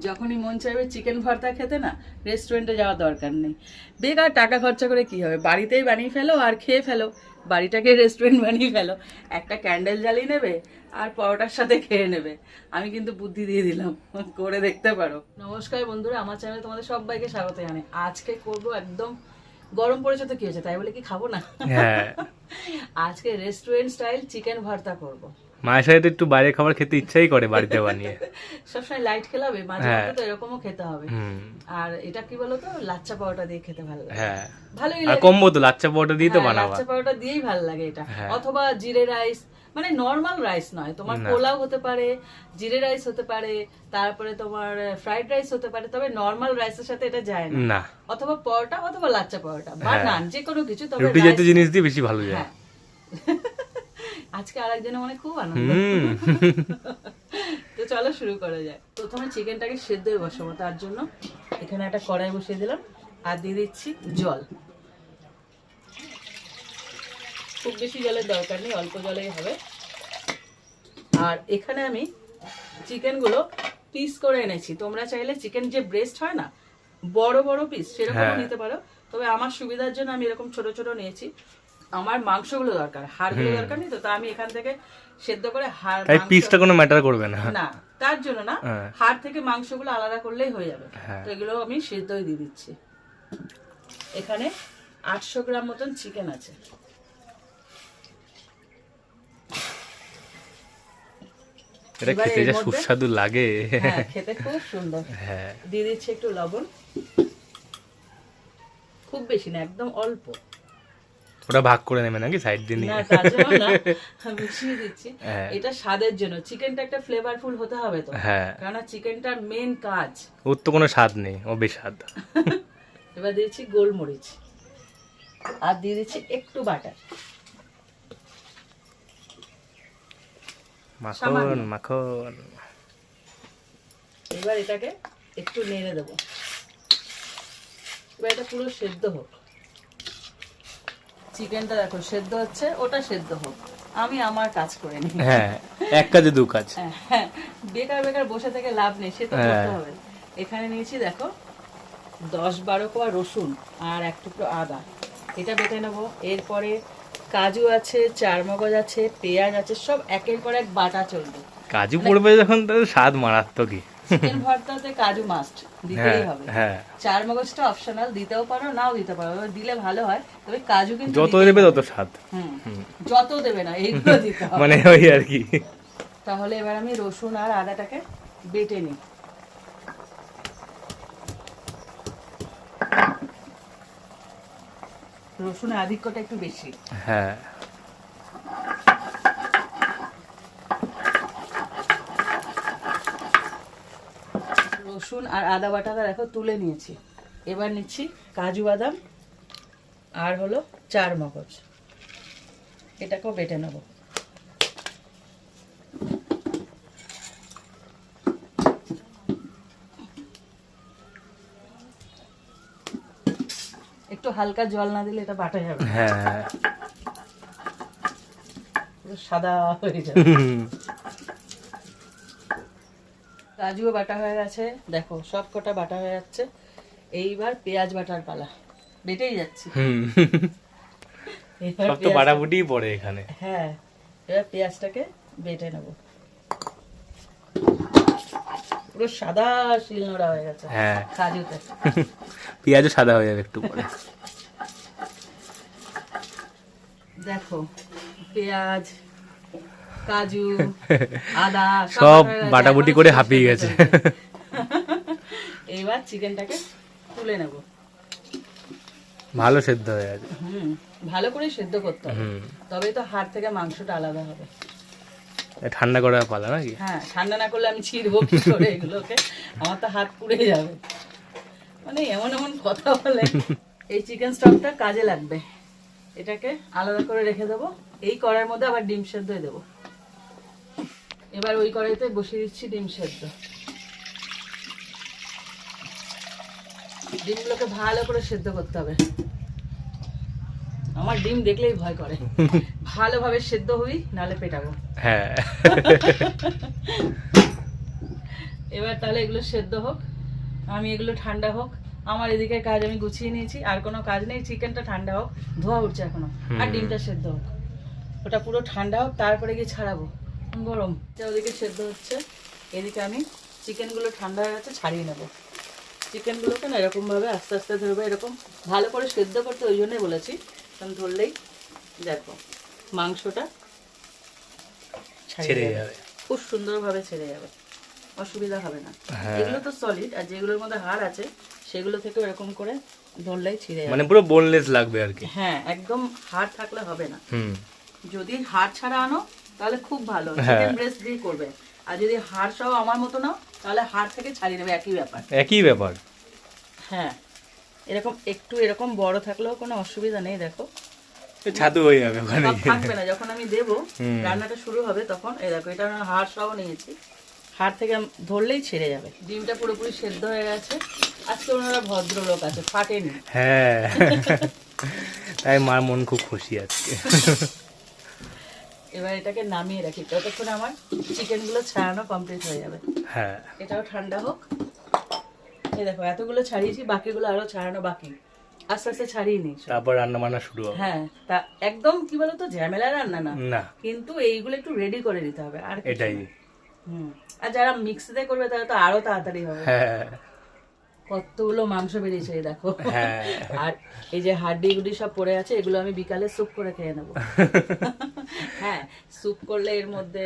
যখনই মন চাইবে চিকেন ভর্তা খেতে না রেস্টুরেন্টে যাওয়ার দরকার নেই। বেকার টাকা খরচা করে কি হবে? বাড়িতেই বানিয়ে ফেলো আর খেয়ে ফেলো। বাড়িটাকে রেস্টুরেন্ট বানিয়ে ফেলো। একটা ক্যান্ডেল জ্বালিয়ে নেবে আর পরোটার সাথে খেয়ে নেবে। আমি কিন্তু বুদ্ধি দিয়ে দিলাম। করে দেখতে পারো। নমস্কার বন্ধুরা আমার চ্যানেলে তোমাদের সবাইকে স্বাগত জানাই। আজকে করব একদম গরম পড়েছে তো কি হয়েছে তাই বলে কি খাব না? হ্যাঁ। আজকে রেস্টুরেন্ট স্টাইল চিকেন ভর্তা করব। মায়ের সাথে একটু বাইরে খাবার খেতে ইচ্ছাই করে বাড়িতে বানিয়ে। সবসময় লাইট খেলে হবে মাঝে হ্যাঁ। মধ্যে তো এরকমও খেতে হবে। আর এটা কি বলতো? লাচ্চা পাউডার দিয়ে খেতে ভালো লাগে। হ্যাঁ। ভালোই আর লাগে। কম্বো তো লাচ্চা পরোটা দিয়ে তো হ্যাঁ, বানাবা। লাচ্চা পাউডার দিয়েই ভালো লাগে এটা। হ্যাঁ। অথবা জিরে রাইস মানে নর্মাল রাইস নয়। তোমার পোলাও হতে পারে জিরে রাইস হতে পারে তারপরে তোমার ফ্রাইড রাইস হতে পারে তবে নর্মাল রাইসের সাথে এটা যায় না। অথবা পরোটা অথবা লাচ্চা পরোটা বা। নান যে কোনো কিছু তবে রুটি জাতীয় জিনিস দিয়ে বেশি ভালো যায়। হ্যাঁ। আজকে আরেকজনের মনে খুব আনন্দ। তো চলো শুরু করা যায় প্রথমে চিকেনটাকে সেদ্ধ হয়ে বসাবো তার জন্য এখানে একটা কড়াই বসিয়ে দিলাম আর দিয়ে দিচ্ছি জল। খুব বেশি জলের দরকার নেই অল্প জলেই হবে। আর এখানে আমি চিকেনগুলো পিস করে এনেছি। তোমরা চাইলে চিকেন যে ব্রেস্ট হয় না বড় বড় পিস সেরকম হ্যাঁ। নিতে পারো। তবে আমার সুবিধার জন্য আমি এরকম ছোট ছোট নিয়েছি। আমার মাংসগুলো দরকার হাড়গুলো দরকার নেই তো তা আমি এখান থেকে সেদ্ধ করে হাড় তাই পিসটা কোনো ম্যাটার করবে না। না তার জন্য না হ্যাঁ। হাড় থেকে মাংসগুলো আলাদা করলেই হয়ে যাবে। হ্যাঁ। তো এগুলো আমি সেদ্ধই দিয়ে দিচ্ছি। এখানে আটশো গ্রাম মতন চিকেন আছে। এটা খেতে যা সুস্বাদু লাগে। হ্যাঁ খেতে খুব সুন্দর। হ্যাঁ। দিয়ে দিচ্ছি একটু লবণ। খুব বেশি না একদম অল্প। ওটা ভাগ করে নেবে নাকি সাইড দিয়ে নিয়ে? মিশিয়ে দিচ্ছি। হ্যাঁ। এটা স্বাদের জন্য। চিকেনটা একটা ফ্লেভারফুল হতে হবে তো। হ্যাঁ। কেননা চিকেনটার মেন কাজ। ওর তো কোনো স্বাদ নেই ও বেস্বাদ। এবার দিয়েছি গোলমরিচ। আর দিয়ে দিচ্ছি একটু বাটার মাখন মাখন। এবার এটাকে একটু নেড়ে দেবো। এবার এটা পুরো সেদ্ধ হোক। চিকেনটা দেখো সেদ্ধ হচ্ছে ওটা সেদ্ধ হোক। আমি আমার কাজ করে নিই। হ্যাঁ এক কাজে দু কাজ। হ্যাঁ, বেকার বেকার বসে থেকে লাভ নেই সে তো হ্যাঁ। করতে হবে। এখানে নিয়েছি দেখো দশ বারো কোয়া রসুন আর এক টুকরো আদা। এটা বেটে নেব। এরপরে কাজু আছে চারমগজ আছে পেঁয়াজ আছে সব একের পর এক বাটা চলবে। কাজু পড়বে যখন তার স্বাদ মারাত্মকই। চিকেন ভর্তাতে কাজু মাস্ট দিতেই হ্যাঁ হবে। হ্যাঁ। চার মগজটা অপশনাল দিতেও পারো নাও দিতে পারো দিলে ভালো হয়। তবে কাজু কিন্তু যত দেবে তত স্বাদ। যত দেবে না এইগুলো দিতে হবে। মানে ওই আর কি। তাহলে এবার আমি রসুন আর আদাটাকে বেটে নিই। রসুন আধিক্যটা একটু বেশি। হ্যাঁ। রসুন আর আদা বাটাটা দেখো তুলে নিয়েছি। এবার নিচ্ছি কাজু বাদাম আর হলো চার মগজ। এটাকেও বেটে নেব। একটু হালকা জল না দিলে এটা বাটা যাবে। হ্যাঁ। সাদা হয়ে যাবে। কাজুও বাটা হয়ে গেছে। দেখো সব কটা বাটা হয়ে যাচ্ছে। এইবার পেঁয়াজ বাটার পালা। বেটেই যাচ্ছে। সব তো বাটাবুটিই পড়ে এখানে। হ্যাঁ এবার পেঁয়াজটাকে বেটে নেব। পুরো সাদা শিলনোড়া হয়ে গেছে। হ্যাঁ। কাজুতে। পেঁয়াজও সাদা হয়ে যাবে একটু পরে। দেখো পেঁয়াজ কাজু আদা সব বাটা বাটাবুটি করে হাঁপিয়ে গেছে। এইবার চিকেনটাকে তুলে নেব। ভালো সেদ্ধ হয়ে গেছে। হুম ভালো করে সেদ্ধ করতে হবে। তবে তো হাড় থেকে মাংসটা আলাদা হবে। ঠান্ডা করার পালা নাকি? হ্যাঁ ঠান্ডা না করলে আমি ছিড়বো কি করে এগুলোকে? আমার তো হাত পুড়ে যাবে। মানে এমন এমন কথা বলে এই চিকেন স্টকটা কাজে লাগবে। এটাকে আলাদা করে রেখে দেবো। এই কড়াইয়ের মধ্যে আবার ডিম সেদ্ধ দেবো। এবার ওই কড়াইতে বসিয়ে দিচ্ছি ডিম সেদ্ধ। ডিমগুলোকে ভালো করে সেদ্ধ করতে হবে। আমার ডিম দেখলেই ভয় করে। ভালোভাবে সেদ্ধ হই নাহলে পেটাবো। হ্যাঁ। এবার তাহলে এগুলো সেদ্ধ হোক আমি এগুলো ঠান্ডা হোক। আমার এদিকে কাজ আমি গুছিয়ে নিয়েছি আর কোনো কাজ নেই চিকেনটা ঠান্ডা হোক ধোয়া উঠছে এখনও। আর ডিমটা সেদ্ধ হোক। ওটা পুরো ঠান্ডা হোক তারপরে গিয়ে ছাড়াবো। গরম। এটা ওদিকে সেদ্ধ হচ্ছে। এদিকে আমি চিকেনগুলো ঠান্ডা হয়ে গেছে ছাড়িয়ে নেব। চিকেনগুলোকে না এরকমভাবে আস্তে আস্তে ধরবে এরকম ভালো করে সেদ্ধ করতে ওই জন্যই বলেছি। কারণ ধরলেই দেখো মাংসটা ছেড়ে যাবে। খুব সুন্দরভাবে ছেড়ে যাবে। অসুবিধা হবে না। হ্যাঁ। এগুলো তো সলিড আর যেগুলোর মধ্যে হাড় আছে সেগুলো থেকে এরকম করে ধরলেই ছিঁড়ে যাবে। মানে পুরো বোনলেস লাগবে আর কি। হ্যাঁ একদম হাড় থাকলে হবে না। হুম। যদি হাড় ছাড়া আনো তাহলে খুব ভালো। হ্যাঁ। চিকেন ব্রেস্ট দিয়ে করবে। আর যদি হাড় সহ আমার মতো নাও তাহলে হাড় থেকে ছাড়িয়ে নেবে একই ব্যাপার। একই ব্যাপার। হ্যাঁ। এরকম একটু এরকম বড় থাকলেও কোনো অসুবিধা নেই দেখো। ছাতু হয়ে যাবে ওখানে। থাকবে না যখন আমি দেবো রান্নাটা শুরু হবে তখন এই দেখো এটা হাড় সহ নিয়েছি। হাড় থেকে ধরলেই ছেড়ে যাবে। ডিমটা পুরোপুরি সেদ্ধ হয়ে গেছে। আজকে ওনারা ভদ্রলোক আছে ফাটেনি। হ্যাঁ। তাই মার মন খুব খুশি আজকে। এবার এটাকে নামিয়ে রাখি। ততক্ষণ আমার চিকেনগুলো ছাড়ানো কমপ্লিট হয়ে যাবে। হ্যাঁ। এটাও ঠান্ডা হোক। এই দেখো এতগুলো ছাড়িয়েছি বাকিগুলো আরও ছাড়ানো বাকি। আস্তে আস্তে ছাড়িয়ে নিই তারপর রান্না বান্না শুরু হবে। হ্যাঁ তা একদম কি বলতো ঝামেলা রান্না না। না। কিন্তু এইগুলো একটু রেডি করে দিতে হবে আর এটাই। হুম। আর যারা মিক্সিতে করবে তারা তো আরও তাড়াতাড়ি হবে। হ্যাঁ। কতগুলো মাংস বেরিয়েছে এই দেখো। হ্যাঁ। আর এই যে হাড্ডি গুডি সব পড়ে আছে এগুলো আমি বিকালে স্যুপ করে খেয়ে নেব। হ্যাঁ স্যুপ করলে এর মধ্যে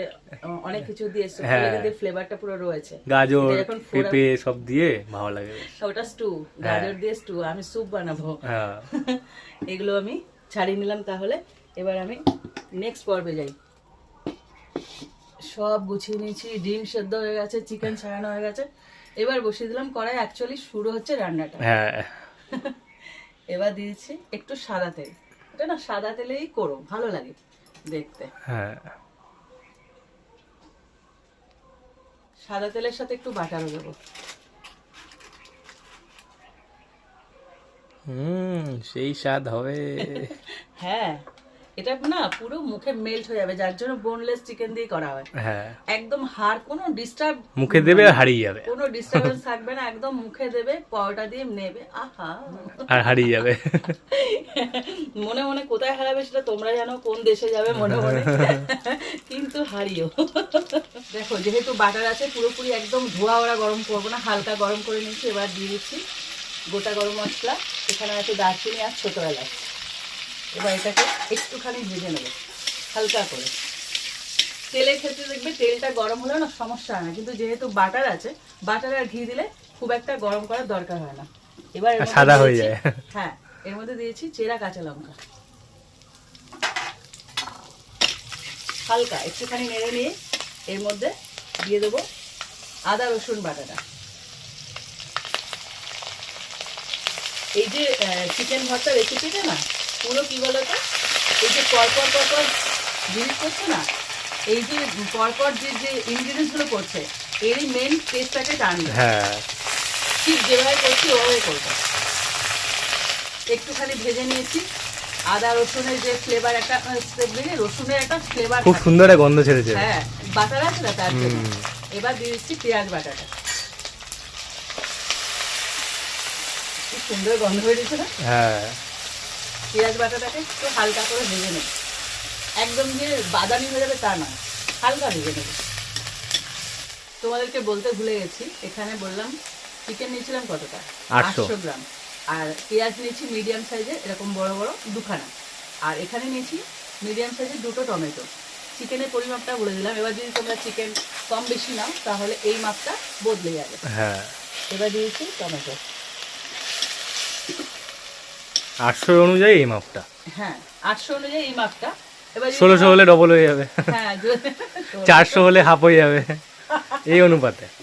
অনেক কিছু দিয়ে স্যুপ করলে হ্যাঁ। কিন্তু ফ্লেভারটা পুরো রয়েছে। গাজর পেঁপে সব দিয়ে ভালো লাগে ওটা স্টু গাজর দিয়ে স্টু আমি স্যুপ বানাবো। হ্যাঁ। এগুলো আমি ছাড়িয়ে নিলাম তাহলে। এবার আমি নেক্সট পর্বে যাই। সব গুছিয়ে নিয়েছি ডিম সেদ্ধ হয়ে গেছে চিকেন ছাড়ানো হয়ে গেছে। এবার বসিয়ে দিলাম কড়াই অ্যাকচুয়ালি শুরু হচ্ছে রান্নাটা। হ্যাঁ। এবার দিয়েছি একটু সাদা তেল। এটা না সাদা তেলেই করো ভালো লাগে দেখতে। হ্যাঁ। সাদা তেলের সাথে একটু বাটারও দেবো হুম সেই স্বাদ হবে। হ্যাঁ। এটা না পুরো মুখে মেল্ট হয়ে যাবে যার জন্য বোনলেস চিকেন দিয়ে করা হয়। হ্যাঁ। একদম হাড় কোনো ডিস্টার্ব মুখে দেবে আর হারিয়ে যাবে। কোনো ডিস্টারবেন্স থাকবে না একদম মুখে দেবে দিয়ে নেবে আহা। আর হারিয়ে যাবে। মনে মনে কোথায় হারাবে সেটা তোমরা জানো কোন দেশে যাবে মনে মনে। কিন্তু হারিও দেখো যেহেতু বাটার আছে পুরোপুরি একদম ধোয়া ওরা গরম করব না হালকা গরম করে নিচ্ছি এবার দিয়ে দিচ্ছি গোটা গরম মশলা। এখানে আছে দারচিনি আর ছোটো এলাচ এবার এটাকে একটুখানি ভেজে নেবে হালকা করে। তেলের ক্ষেত্রে দেখবে তেলটা গরম হলে না সমস্যা হয় না কিন্তু যেহেতু বাটার আছে বাটার আর ঘি দিলে খুব একটা গরম করার দরকার হয় না। এবার সাদা হয়ে যায়। হ্যাঁ এর মধ্যে দিয়েছি চেরা কাঁচা লঙ্কা। হালকা একটুখানি নেড়ে নিয়ে এর মধ্যে দিয়ে দেবো আদা রসুন বাটাটা। এই যে চিকেন ভর্তা রেসিপিটা না পুরো কি বলতো? এই যে পরপর পরপর জিনিস করছে না এই যে পরপর যে যে ইনগ্রিডিয়েন্টসগুলো করছে এরই মেন টেস্টটাকে টানবে হ্যাঁ। ঠিক যেভাবে করছি ওভাবে করব। একটুখানি ভেজে নিয়েছি। আদা রসুনের যে ফ্লেভার একটা রসুনের একটা ফ্লেভার খুব সুন্দর এক গন্ধ ছেড়েছে। হ্যাঁ বাটার আছে না তার জন্য এবার দিয়ে দিচ্ছি পেঁয়াজ বাটাটা। সুন্দর গন্ধ বেরিয়েছে না? হ্যাঁ। পেঁয়াজ বাটাটাকে একটু হালকা করে ভেজে নেব। একদম যে বাদামি হয়ে যাবে তা না হালকা ভেজে নেব। তোমাদেরকে বলতে ভুলে গেছি এখানে বললাম চিকেন নিয়েছিলাম কতটা? 800 গ্রাম। আর পেঁয়াজ নিয়েছি মিডিয়াম সাইজে এরকম বড় বড় দুখানা। আর এখানে নিয়েছি মিডিয়াম সাইজের দুটো টমেটো। চিকেনের পরিমাপটা বলে দিলাম। এবার যদি তোমরা চিকেন কম বেশি নাও তাহলে এই মাপটা বদলে যাবে। হ্যাঁ। এবার দিয়েছি টমেটো। আটশোর অনুযায়ী এই মাপটা। হ্যাঁ আটশো অনুযায়ী এই মাপটা। এবার ষোলোশো হলে ডবল হয়ে যাবে। হ্যাঁ চারশো হলে হাফ হয়ে যাবে। এই অনুপাতে।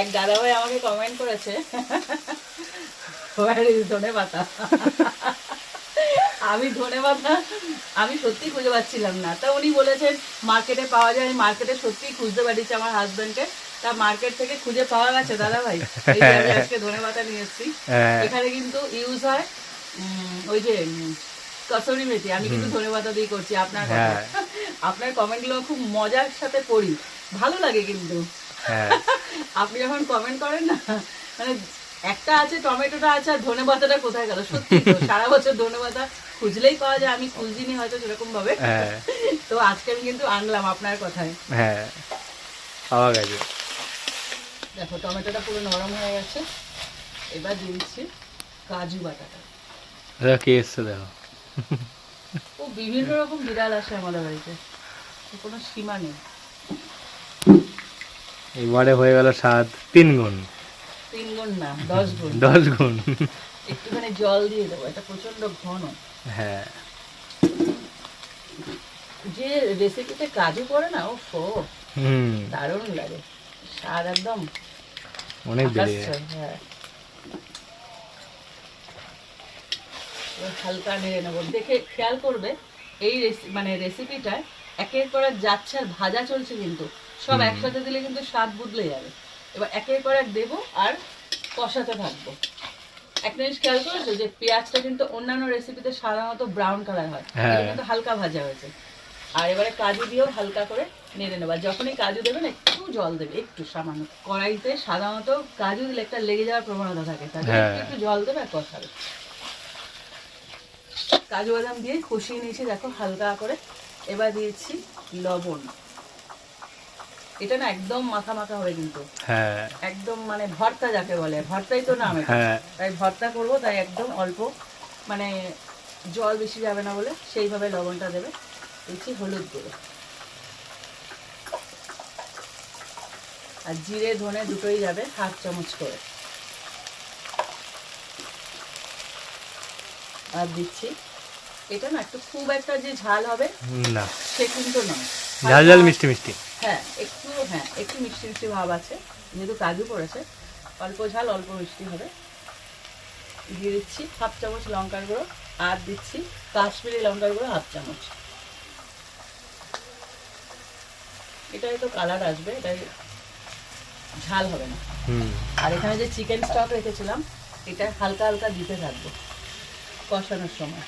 এক দাদা ভাই আমাকে কমেন্ট করেছে। ধনে পাতা। আমি ধনে পাতা আমি সত্যি খুঁজে পাচ্ছিলাম না। তা উনি বলেছেন মার্কেটে পাওয়া যায় মার্কেটে সত্যি খুঁজতে পারিছি আমার হাজবেন্ডকে তা মার্কেট থেকে খুঁজে পাওয়া গেছে দাদা ভাই এই যে আমি আজকে ধনে পাতা নিয়ে এসেছি। হ্যাঁ। এখানে কিন্তু ইউজ হয় ওই যে কসুরি মেথি। আমি কিন্তু ধনে পাতা দিয়ে করছি আপনার। হ্যাঁ। আপনার কমেন্টগুলো খুব মজার সাথে পড়ি। ভালো লাগে কিন্তু। হ্যাঁ। আপনি যখন কমেন্ট করেন না মানে একটা আছে টমেটোটা আছে আর ধনে পাতাটা কোথায় গেল? সত্যি সারা বছর ধনে পাতা খুঁজলেই পাওয়া যায়। আমি খুঁজিনি হয়তো সেরকম ভাবে হ্যাঁ। তো আজকে আমি কিন্তু আনলাম আপনার কথায়। হ্যাঁ। পাওয়া গেছে। দেখো টমেটোটা পুরো নরম হয়ে গেছে। এবার দিচ্ছি কাজু বাটাটা। দেখো কে এসছে দেখো। ও বিভিন্ন রকম বিড়াল আসে আমাদের বাড়িতে। কোনো সীমা নেই। এবারে হয়ে গেল স্বাদ। তিন গুণ। তিন গুণ না দশ গুণ। দশ গুণ। একটুখানি জল দিয়ে দেবো এটা প্রচণ্ড ঘন। হ্যাঁ। যে রেসিপিতে কাজু পড়ে না ও ফো হুম। দারুণ লাগে। স্বাদ একদম অনেক বেড়ে হ্যাঁ। হালকা নেড়ে নেব। দেখে খেয়াল করবে এই মানে রেসিপিটায় একের পর যাচ্ছে আর ভাজা চলছে কিন্তু। সব একসাথে দিলে কিন্তু স্বাদ বদলে যাবে। এবার একের পর এক দেবো আর কষাতে থাকব। একটা জিনিস খেয়াল করেছ যে পেঁয়াজটা কিন্তু অন্যান্য রেসিপিতে সাধারণত ব্রাউন কালার হয়। হ্যাঁ। কিন্তু হালকা ভাজা হয়েছে। আর এবারে কাজু দিয়েও হালকা করে নেড়ে নেবা। যখনই কাজু দেবেন একটু জল দেবে একটু সামান্য। কড়াইতে সাধারণত কাজু দিলে একটা লেগে যাওয়ার প্রবণতা থাকে হ্যাঁ। একটু জল দেবে আর কষাবে। কাজু বাদাম দিয়ে কষিয়ে নিয়েছি দেখো হালকা করে। এবার দিয়েছি লবণ। এটা না একদম মাখা মাখা হবে কিন্তু। হ্যাঁ। একদম মানে ভর্তা যাকে বলে ভর্তাই তো নাম হ্যাঁ। তাই ভর্তা করব তাই একদম অল্প মানে জল বেশি যাবে না বলে সেইভাবে লবণটা দেবে। দিচ্ছি হলুদ গুঁড়ো। আর জিরে ধনে দুটোই যাবে হাফ চামচ করে। আর দিচ্ছি এটা না একটু খুব একটা যে ঝাল হবে না। সে কিন্তু নয়। ঝাল ঝাল মিষ্টি মিষ্টি। হ্যাঁ একটু হ্যাঁ একটু মিষ্টি মিষ্টি ভাব আছে যেহেতু কাজু পড়েছে অল্প ঝাল অল্প মিষ্টি হবে। দিয়ে দিচ্ছি হাফ চামচ লঙ্কার গুঁড়ো আর দিচ্ছি কাশ্মীরি লঙ্কার গুঁড়ো হাফ চামচ। এটাই তো কালার আসবে এটাই ঝাল হবে না। আর এখানে যে চিকেন স্টক রেখেছিলাম এটা হালকা হালকা দিতে থাকব কষানোর সময়।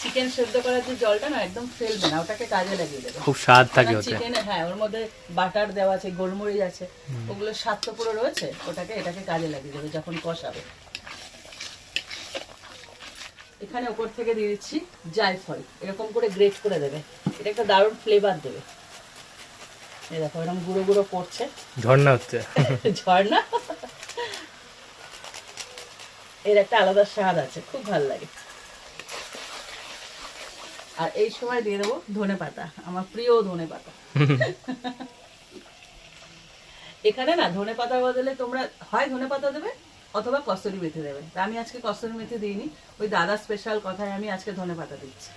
চিকেন সেদ্ধ করার যে জলটা না একদম ফেলবে না ওটাকে কাজে লাগিয়ে দেবে। খুব স্বাদ থাকে ওতে চিকেনে হ্যাঁ ওর মধ্যে বাটার দেওয়া আছে গোলমরিচ আছে ওগুলো স্বাদ তো পুরো রয়েছে ওটাকে এটাকে কাজে লাগিয়ে দেবে যখন কষাবে। এখানে উপর থেকে দিয়ে দিচ্ছি জায়ফল। এরকম করে গ্রেট করে দেবে। এটা একটা দারুণ ফ্লেভার দেবে। এই দেখো এরকম গুঁড়ো গুঁড়ো পড়ছে ঝর্ণা হচ্ছে। ঝর্ণা? এর একটা আলাদা স্বাদ আছে খুব ভালো লাগে। আর এই সময় দিয়ে দেবো ধনে পাতা আমার প্রিয় ধনে পাতা। এখানে না ধনে পাতার বদলে তোমরা হয় ধনে পাতা দেবে? অথবা কস্তুরি মেথি দেবে। তা আমি আজকে কস্তুরি মেথি দিইনি ওই দাদা স্পেশাল কথায় আমি আজকে ধনে পাতা দিচ্ছি।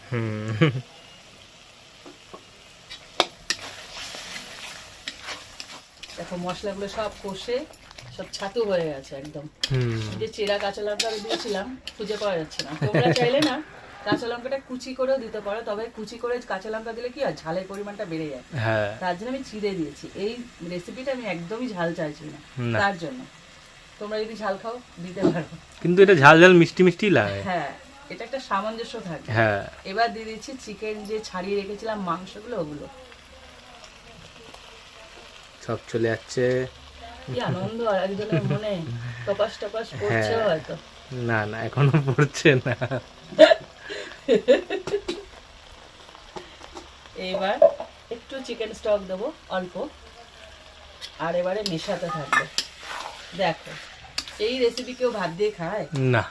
দেখো মশলাগুলো সব কষে সব ছাতু হয়ে গেছে একদম। যে চেরা কাঁচা লঙ্কা দিয়েছিলাম খুঁজে পাওয়া যাচ্ছে না। তোমরা চাইলে না কাঁচা লঙ্কাটা কুচি করেও দিতে পারো তবে কুচি করে কাঁচা লঙ্কা দিলে কি হয় ঝালের পরিমাণটা বেড়ে যায়। হ্যাঁ। তার জন্য আমি চিড়ে দিয়েছি। এই রেসিপিটা আমি একদমই ঝাল চাইছি না। তার জন্য। তোমরা যদি ঝাল খাও দিতে পারো। কিন্তু এটা ঝাল ঝাল মিষ্টি মিষ্টি লাগে। হ্যাঁ এটা একটা সামঞ্জস্য থাকে। হ্যাঁ। এবার দিয়ে দিচ্ছি চিকেন যে ছাড়িয়ে রেখেছিলাম মাংসগুলো ওগুলো। সব চলে যাচ্ছে। কি আনন্দ আর একজনের মনে টপাস টপাস হ্যাঁ। হয়তো। না না এখনও পড়ছে না। এবার একটু চিকেন স্টক দেবো অল্প। আর এবারে মেশাতে থাকবে। দেখো। এই রেসিপি কেউ ভাত দিয়ে খায়? না।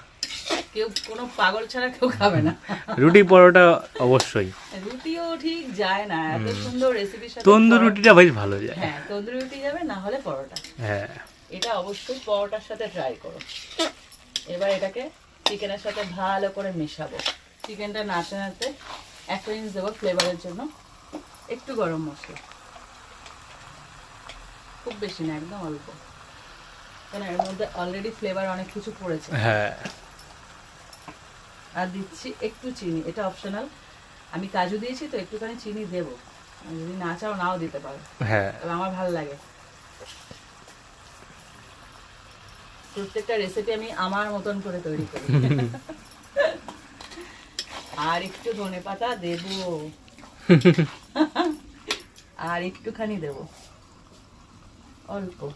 কেউ কোনো পাগল ছাড়া কেউ খাবে না। রুটি পরোটা অবশ্যই। রুটিও ঠিক যায় না এত সুন্দর রেসিপির সাথে তন্দুর রুটিটা বেশ ভালো যায়। হ্যাঁ তন্দুরি রুটি যাবে না হলে পরোটা। হ্যাঁ। এটা অবশ্যই পরোটার সাথে ট্রাই করো। এবার এটাকে চিকেনের সাথে ভালো করে মেশাবো। চিকেনটা নাড়তে নাড়তে এক ইঞ্চ দেবো ফ্লেভারের জন্য। একটু গরম মশলা। খুব বেশি না একদম অল্প। কেন এর মধ্যে অলরেডি ফ্লেভার অনেক কিছু পড়েছে। হ্যাঁ। আর দিচ্ছি একটু চিনি এটা অপশনাল আমি কাজু দিয়েছি তো একটুখানি চিনি দেবো। যদি না চাও নাও দিতে পারো। হ্যাঁ। আমার ভালো লাগে। প্রত্যেকটা রেসিপি আমি আমার মতন করে তৈরি করি। আর একটু ধনে পাতা দেবো। আর একটুখানি দেব। অল্প।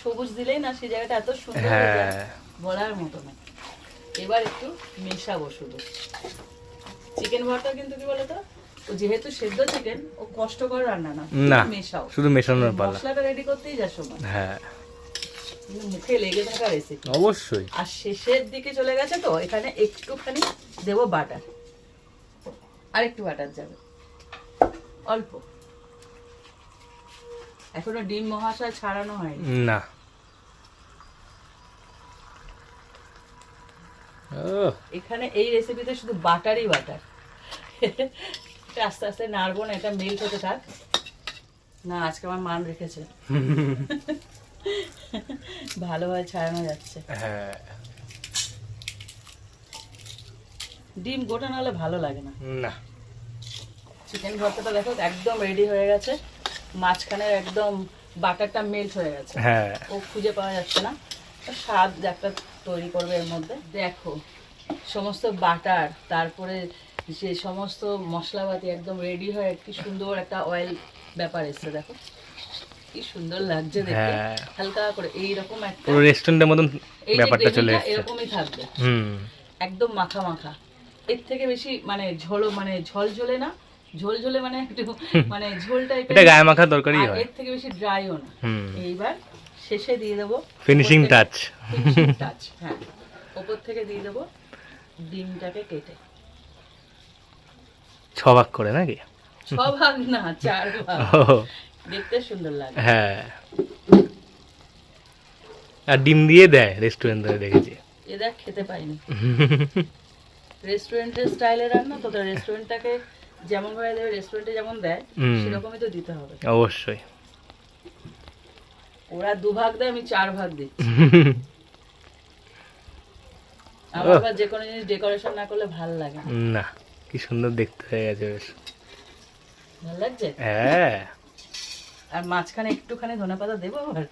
সবুজ দিলেই না সেই জায়গাটা এত সুন্দর হয়ে যায়, বলার মতো না এবার একটু মেশাবো শুধু। চিকেন ভর্তা কিন্তু কি বলতো? ও যেহেতু সেদ্ধ চিকেন ও কষ্টকর রান্না না। না মেশাও। শুধু মেশানোর পালা। মশলাটা রেডি করতেই যা সময় হ্যাঁ। মুখে লেগে থাকা রেসিপি অবশ্যই। আর শেষের দিকে চলে গেছে তো এখানে একটুখানি দেবো বাটার আর একটু বাটার যাবে। অল্প। এখনও ডিম মহাশয় ছাড়ানো হয়নি। না। এখানে এই রেসিপিতে শুধু বাটারই বাটার। আস্তে আস্তে নাড়বো না এটা মেল্ট হতে থাক। না আজকে আমার মান রেখেছে। ভালোভাবে ছাড়ানো যাচ্ছে। হ্যাঁ। ডিম গোটা না হলে ভালো লাগে না। না। চিকেন ভর্তাটা দেখো একদম রেডি হয়ে গেছে। মাঝখানে একদম বাটারটা মেল্ট হয়ে গেছে। হ্যাঁ। ও খুঁজে পাওয়া যাচ্ছে না। স্বাদ একটা তৈরি করবে এর মধ্যে। দেখো সমস্ত বাটার তারপরে যে সমস্ত মশলাপাতি একদম রেডি হয়ে কি সুন্দর একটা অয়েল ব্যাপার এসছে দেখো। কি সুন্দর লাগছে দেখতে। হালকা করে এইরকম একটা পুরো রেস্টুরেন্টের মতন এই যে ব্যাপারটা চলে গ্রেভিটা এরকমই থাকবে। হুম। একদম মাখা মাখা। এর থেকে বেশি মানে ঝোল মানে ঝোল ঝোলে না। ঝোল ঝোলে মানে একটু মানে ঝোল টাইপের এটা গায়ে মাখার দরকারই হয়। এর থেকে বেশি ড্রাইও না। এইবার শেষে দিয়ে দেবো ফিনিশিং থেকে- টাচ হ্যাঁ। ওপর থেকে দিয়ে দেবো ডিমটাকে কেটে। ছ ভাগ করে নাকি? ছ ভাগ না চার ভাগ। দেখতে সুন্দর লাগে। হ্যাঁ। আর ডিম দিয়ে দেয় রেস্টুরেন্টে দেখেছি। এ দেখ খেতে পাইনি। রেস্টুরেন্টের স্টাইলে রান্না তো রেস্টুরেন্টটাকে যেমন ভাবে দেবে রেস্টুরেন্টে যেমন দেয় সেরকমই তো দিতে হবে। অবশ্যই। ওরা দু ভাগ দেয় আমি চার ভাগ দিই। আমার যে কোনো জিনিস ডেকোরেশন না করলে ভালো লাগে না। না কি সুন্দর দেখতে হয়ে গেছে বেশ। ভালো লাগছে? হ্যাঁ। আর মাঝখানে একটুখানি ধনে পাতা দেবো আবার?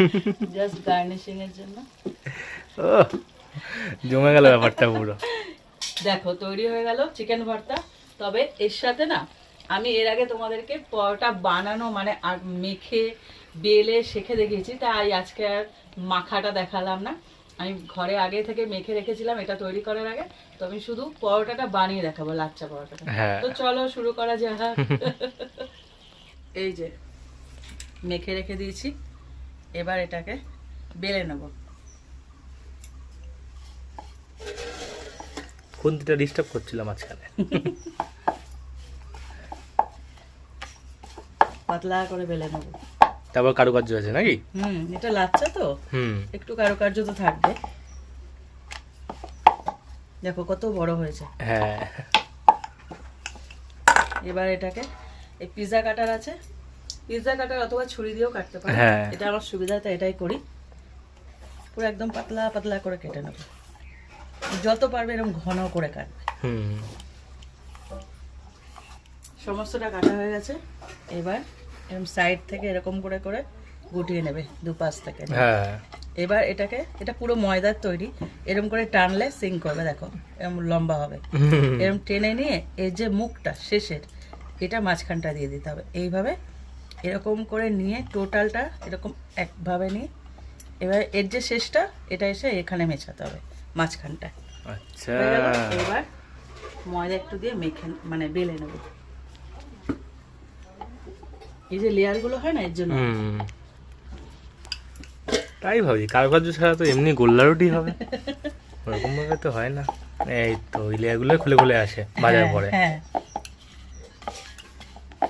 জাস্ট গার্নিশিং এর জন্য। ও জমে গেল ব্যাপারটা পুরো। দেখো তৈরি হয়ে গেল চিকেন ভর্তা। তবে এর সাথে না আমি এর আগে তোমাদেরকে পরোটা বানানো মানে মেখে বেলে শেখে দেখিয়েছি তাই আজকে আর মাখাটা দেখালাম না। আমি ঘরে আগে থেকে মেখে রেখেছিলাম এটা তৈরি করার আগে তো আমি শুধু পরোটাটা বানিয়ে দেখাবো লাচ্চা পরোটাটা। হ্যাঁ। তো চলো শুরু করা যাক। এই যে মেখে রেখে দিয়েছি এবার এটাকে বেলে নেব। খুন্তিটা ডিস্টার্ব করছিলাম মাঝখানে পাতলা করে বেলে নেব। তারপর কারুকার্য আছে নাকি? হুম এটা লাচ্চা তো? হুম। একটু কারুকার্য তো থাকবে। দেখো কত বড় হয়েছে। হ্যাঁ। এবার এটাকে এই পিৎজা কাটার আছে। পিৎজা কাটার অথবা ছুরি দিয়েও কাটতে পারো। হ্যাঁ। এটা আমার সুবিধাতে এটাই করি। পুরো একদম পাতলা পাতলা করে কেটে নেব। যত পারবে এরকম ঘন করে কাটবে। হুম। সমস্তটা কাটা হয়ে গেছে। এবার এরকম সাইড থেকে এরকম করে করে গুটিয়ে নেবে দুপাশ থেকে। হ্যাঁ। এবার এটাকে এটা পুরো ময়দার তৈরি। এরকম করে টানলে সিং করবে দেখো এরকম লম্বা হবে। এরকম টেনে নিয়ে এর যে মুখটা শেষের এটা মাঝখানটা দিয়ে দিতে হবে। এইভাবে এরকম করে নিয়ে টোটালটা এরকম একভাবে নিয়ে এবার এর যে শেষটা এটা এসে এখানে মেছাতে হবে মাঝখানটা আচ্ছা। এবার ময়দা একটু দিয়ে মেখে মানে বেলে নেব। এই যে লেয়ারগুলো হয় না এর জন্য তাই ভাবছি কারুকার্য ছাড়া তো এমনি গোল্লা রুটি হবে। ওরকম ভাবে তো হয় না। এই তো ওই লেয়ারগুলো খুলে খুলে আসে বাজার হ্যাঁ, পরে। হ্যাঁ।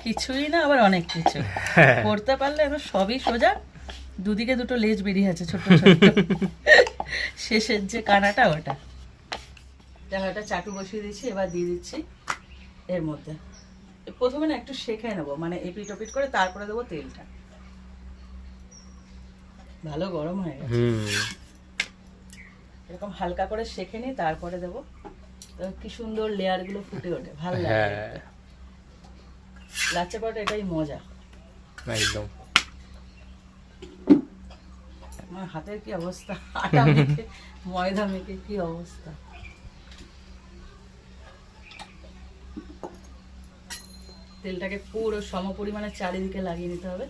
কিছুই না আবার অনেক কিছু। হ্যাঁ। করতে পারলে এবার সবই সোজা। দুদিকে দুটো লেজ বেরিয়ে আছে ছোট ছোট শেষের যে কানাটা ওটা। দেখো একটা চাটু বসিয়ে দিচ্ছি এবার দিয়ে দিচ্ছি এর মধ্যে। প্রথমে না একটু শেখে নেব মানে এপিট ওপিট করে তারপরে দেবো তেলটা। ভালো গরম হয়ে গেছে। এরকম হালকা করে শেখে নিই তারপরে দেবো। কি সুন্দর লেয়ারগুলো ফুটে ওঠে ভালো লাগে। হ্যাঁ। লাচ্চা পরোটা এটাই মজা। একদম। আমার হাতের কি অবস্থা? আটা মেখে ময়দা মেখে কি অবস্থা? তেলটাকে পুরো সম পরিমাণে চারিদিকে লাগিয়ে নিতে হবে।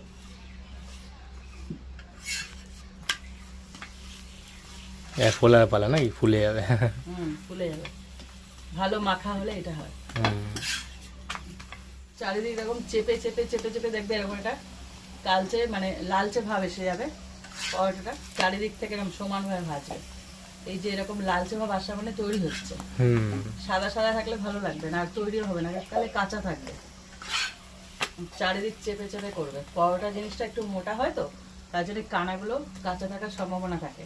ফোলার পালা নাকি? ফুলে যাবে। হুম ফুলে যাবে। ভালো মাখা হলে এটা হয়। চারিদিকে এরকম চেপে চেপে চেপে চেপে দেখবে এরকম এটা কালচে মানে লালচে ভাব এসে যাবে পরোটাটা। চারিদিক থেকে এরকম সমানভাবে ভাজবে। এই যে এরকম লালচে ভাব আসা মানে তৈরি হচ্ছে। হুম। সাদা সাদা থাকলে ভালো লাগবে না আর তৈরিও হবে না তাহলে কাঁচা থাকবে। চারিদিক চেপে চেপে করবে। পরোটা জিনিসটা একটু মোটা হয় তো তার জন্য কানাগুলো কাঁচা থাকার সম্ভাবনা থাকে।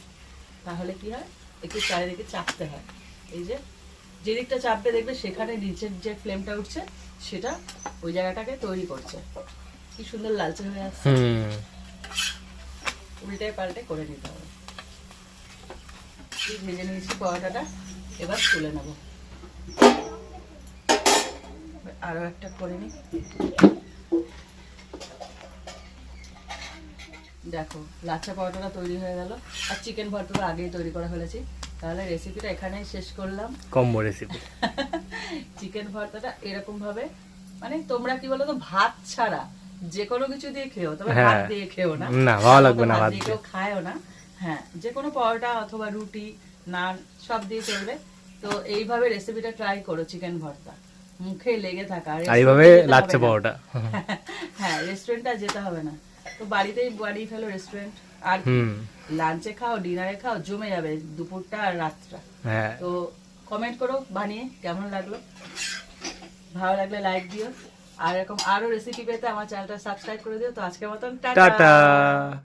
তাহলে কি হয়? একটু চারিদিকে চাপতে হয়। এই যে যে দিকটা চাপবে দেখবে সেখানে নিচের যে ফ্লেমটা উঠছে সেটা ওই জায়গাটাকে তৈরি করছে। কি সুন্দর লালচে হয়ে আসছে। হুম। উল্টে পাল্টে করে নিতে হবে। ভেজে নিয়েছি পরোটাটা এবার তুলে নেব। আরও একটা করে নিই। দেখো লাচ্ছা পরোটাটা তৈরি হয়ে গেল। আর চিকেন ভর্তাটা আগেই তৈরি করে ফেলেছি। তাহলে রেসিপিটা এখানেই শেষ করলাম। কম্বো রেসিপি চিকেন ভর্তাটা এরকম ভাবে মানে তোমরা কি বলো তো ভাত ছাড়া যে কোনো কিছু দিয়ে খেও তবে হ্যাঁ। ভাত দিয়ে খেও না। না, ভালো লাগবে না ভাত দিয়ে। খায়ও না। হ্যাঁ যে কোনো পরোটা অথবা রুটি নান সব দিয়ে চলবে তো এইভাবে রেসিপিটা ট্রাই করো চিকেন ভর্তা মুখে লেগে থাকা এইভাবে লাগছে। পাওয়াটা হ্যাঁ রেস্টুরেন্টে যেতে হবে না। তো বাড়িতেই বানিয়ে ফেলো রেস্টুরেন্ট আর লাঞ্চে খাও ডিনারে খাও জমে যাবে দুপুরটা আর রাতটা। হ্যাঁ। তো কমেন্ট করো বানিয়ে কেমন লাগল? ভালো লাগলে লাইক দিও। আর এরকম আরও রেসিপি পেতে আমার চ্যানেলটা সাবস্ক্রাইব করে দিও। তো আজকের মতন টাটা।